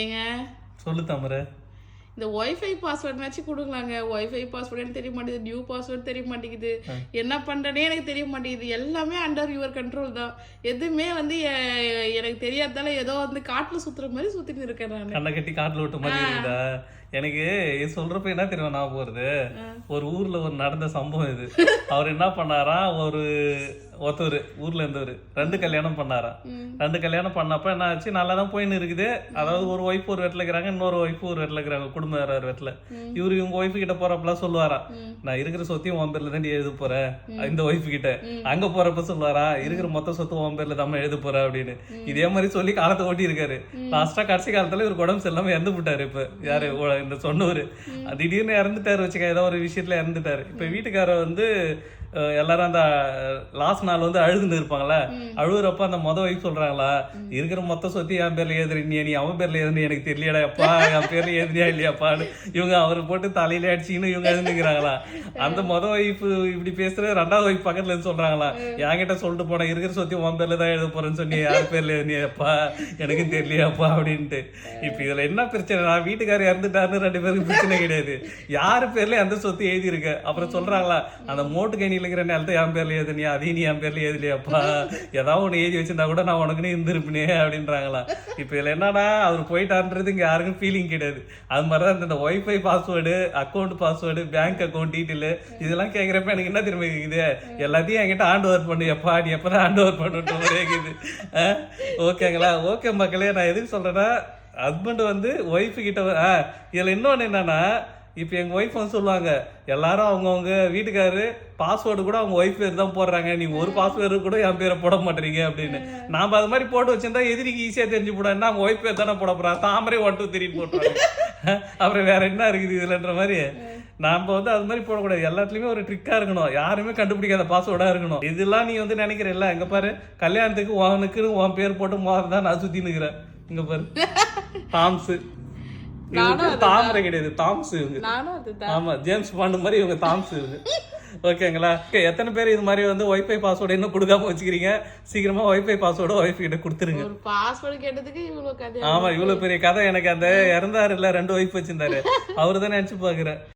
ஏங்க? சொல்லு தாமரை. இந்த ஒய்ஃபை பாஸ்வேர்ட்னாச்சும் கொடுங்களாங்க ஒய்ஃபை பாஸ்வேர்டு தெரிய மாட்டேங்குது. நியூ பாஸ்வேர்டு தெரிய மாட்டேங்குது. என்ன பண்றேனே எனக்கு தெரிய மாட்டேங்குது. எல்லாமே அண்டர் யுவர் கண்ட்ரோல் தான். எதுவுமே வந்து எனக்கு தெரியாததால ஏதோ வந்து காட்டுல சுத்துற மாதிரி சுத்திட்டு இருக்கேன் நான். கண்ணை கட்டி காட்டுல விட்ட மாதிரி எனக்கு இது சொல்றப்ப என்ன தெரியும் ஞாபகம் வருது? ஒரு ஊர்ல ஒரு நடந்த சம்பவம் இது. அவர் என்ன பண்ணாராம் ஒரு ஒருத்தர் ஊர்ல இருந்தவர். ரெண்டு கல்யாணம் பண்ணாராம் ரெண்டு கல்யாணம் பண்ணப்ப என்ன ஆச்சு? நல்லா தான் போயின்னு இருக்குது. அதாவது ஒரு ஒய்ஃப் ஒரு வீட்டுல இருக்கிறாங்க இன்னொரு ஒய்ஃப் ஒரு வீட்டுல இருக்கிறாங்க குடும்பம் வேற ஒரு வீட்டுல. இவரு இவங்க ஒய்ஃப் கிட்ட போறப்பெல்லாம் சொல்லுவாராம் நான் இருக்கிற சொத்தையும் உன் பேர்ல தான் எழுத போறேன் இந்த ஒய்ஃப் கிட்ட. அங்க போறப்ப சொல்லுவாரா இருக்கிற மொத்த சொத்து உன் பேர்ல தான் எழுத போற அப்படின்னு. இதே மாதிரி சொல்லி காலத்தை ஓட்டி இருக்காரு லாஸ்டா கடைசி காலத்துல இவர் உடம்பு சரியில்லாம இறந்து விட்டாரு இப்ப. யாரு இந்த சொன்னவரு. திடீர்னு இறந்துட்டாரு வச்சுக்க ஏதோ ஒரு விஷயத்துல இறந்துட்டாரு. இப்ப வீட்டுக்காரர் வந்து எல்லாரும் அந்த லாஸ்ட் நாள் வந்து அழுதுன்னு இருப்பாங்களே அழுகுறப்ப அந்த மொத ஒய்ஃப் சொல்றாங்களா? இருக்கிற மொத்த சொத்தி என் பேர்ல எழுதுறீங்க நீ அவன் பேர்ல எழுதுன்னு எனக்கு தெரியலடா அப்பா என் பேர்ல எழுதுறியா இல்லையாப்பான்னு. இவங்க அவர் போட்டு தலையில அடிச்சுன்னு இவங்க எழுதுங்கிறாங்களா அந்த மொத ஒய்ஃப் இப்படி பேசுற ரெண்டாவது ஒய்ஃப் பக்கத்துல இருந்து சொல்றாங்களா? என்கிட்ட சொல்லிட்டு போன இருக்கிற சொத்தி உன் பேர்ல தான் எழுத போறேன்னு சொன்னி யார் பேர்ல எழுதியப்பா எனக்கு தெரியலையாப்பா அப்படின்ட்டு. இப்ப இதுல என்ன பிரச்சனை? நான் வீட்டுக்காரர் இறந்துட்டாருன்னு ரெண்டு பேருக்கு பிரச்சனை கிடையாது. யாரு பேர்ல எந்த சொத்து எழுதி இருக்க அப்புறம் சொல்றாங்களா? அந்த மோட்டு கணியில இருக்கிற நிலத்தை என் பேர்ல எழுதுனியா அதையும் நீ என் பேர்ல எழுதலையாப்பா ஏதாவது ஒன்று எழுதி வச்சிருந்தா கூட நான் உனக்குன்னு இருந்திருப்பினே அப்படின்றாங்களா. இப்போ இதில் என்னன்னா அவர் போயிட்டாருன்றது இங்கே யாருக்கும் ஃபீலிங் கிடையாது. அது மாதிரி தான் இந்த WiFi password account password bank account detail இதெல்லாம் கேட்குறப்ப எனக்கு என்ன திரும்ப இது எல்லாத்தையும் என்கிட்ட ஹேண்ட் ஓவர் பண்ணு எப்பா நீ எப்பதான் ஹேண்ட் ஓவர் பண்ணுன்ற இருக்குது ஓகேங்களா ஓகே மக்களே நான் எதுக்கு சொல்கிறேன்னா ஹஸ்பண்ட் வந்து ஒய்ஃபு கிட்ட இதில் ஆ, என்னன்னா இப்போ எங்கள் ஒய்ஃப் வந்து சொல்லுவாங்க எல்லாரும் அவங்கவுங்க வீட்டுக்காரு பாஸ்வேர்டு கூட அவங்க ஒய்ஃப் பேர் தான் போடுறாங்க. நீங்கள் ஒரு பாஸ்வேர்டு கூட என் பேரை போட மாட்டேறீங்க அப்படின்னு. நாம் அது மாதிரி போட்டு வச்சிருந்தா எதிரிக்கு ஈஸியாக தெரிஞ்சு போடான்னா அவங்க ஒய்ஃப் பேர் தானே போட போறாங்க தாமரை ஒன் டூ போட்டுறாங்க அப்புறம் வேற என்ன இருக்குது இதுலன்ற மாதிரி. நாம் வந்து அது மாதிரி போடக்கூடாது. எல்லாத்துலேயுமே ஒரு ட்ரிக்காக இருக்கணும். யாருமே கண்டுபிடிக்காத பாஸ்வேர்டாக இருக்கணும். இதெல்லாம் நீ வந்து நினைக்கிறல்ல. இங்க பாரு கல்யாணத்துக்கு உனக்குன்னு உன் பேர் போட்டு மோதிரம் தான் நான் சுற்றி நிற்கிறேன் இங்கே பாரு. டாம்ஸ் தாமரை கிடையாது தாம்ஸ் இவங்க. ஆமா ஜேம்ஸ் பாண்டு மாதிரி இவங்க தாம்ஸ் இவங்க. ஓகேங்களா? எத்தனை பேர் இது மாதிரி வந்து ஒய்ஃபை பாஸ்வேர்டு இன்னும் கொடுக்காம வச்சுக்கிறீங்க? சீக்கிரமா ஒய்ஃபை பாஸ்வேர்டு ஒய்ஃப் கிட்ட கொடுத்துருங்க. ஒரு பாஸ்வேர்டு கேட்டதுக்கு இவ்வளவு கதை ஆமா இவ்வளவு பெரிய கதை எனக்கு அந்த இறந்தாருல்ல ரெண்டு ஒய்ஃப் வச்சிருந்தாரு. அவரு தான் நினைச்சு பாக்குறேன்